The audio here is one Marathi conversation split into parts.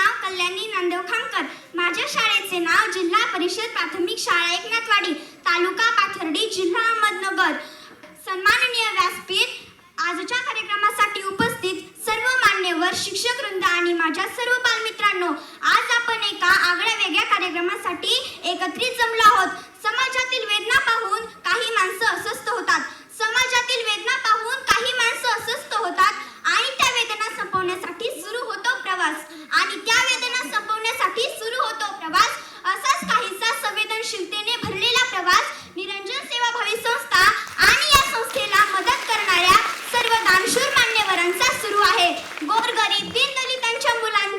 नाव कल्याणी नांदेव खामकर माझ्या शाळेचे नाव जिल्हा परिषद प्राथमिक शाळा एकनाथवाडी तालुका पाथर्डी जिल्हा अहमदनगर. सन्माननीय व्यासपीठ आजच्या कार्यक्रमासाठी उपस्थित सर्व मान्यवर शिक्षक वृंद आणि माझ्या सर्व बालमित्रांनो आज आपण एका आगळ्या वेगळ्या कार्यक्रमासाठी एकत्रित जमलो आहोत. समाजातील वेदना पाहून पाहिजे गोरगरीब दीनदलितांच्या मुलां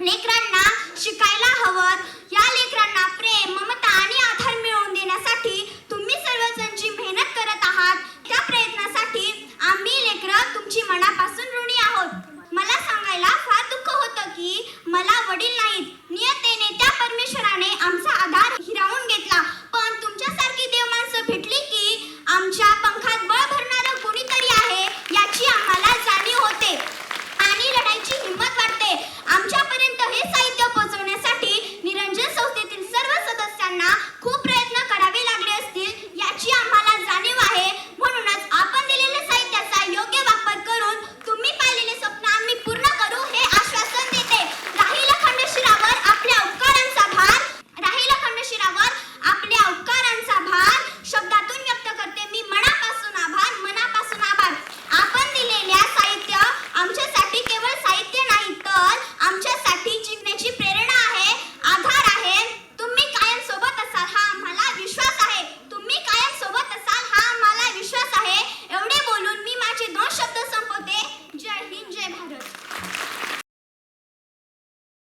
लेकरांना शिकायला हवं. या लेकरांना प्रेम ममता आणि आधार मिळवून देण्यासाठी तुम्ही सर्वजण जी मेहनत करत आहात. त्या प्रयत्नासाठी आम्ही लेकरं तुमची मनापासून ऋणी आहोत. मला सांगायला फार दुःख होतं की मला वडील नाहीत.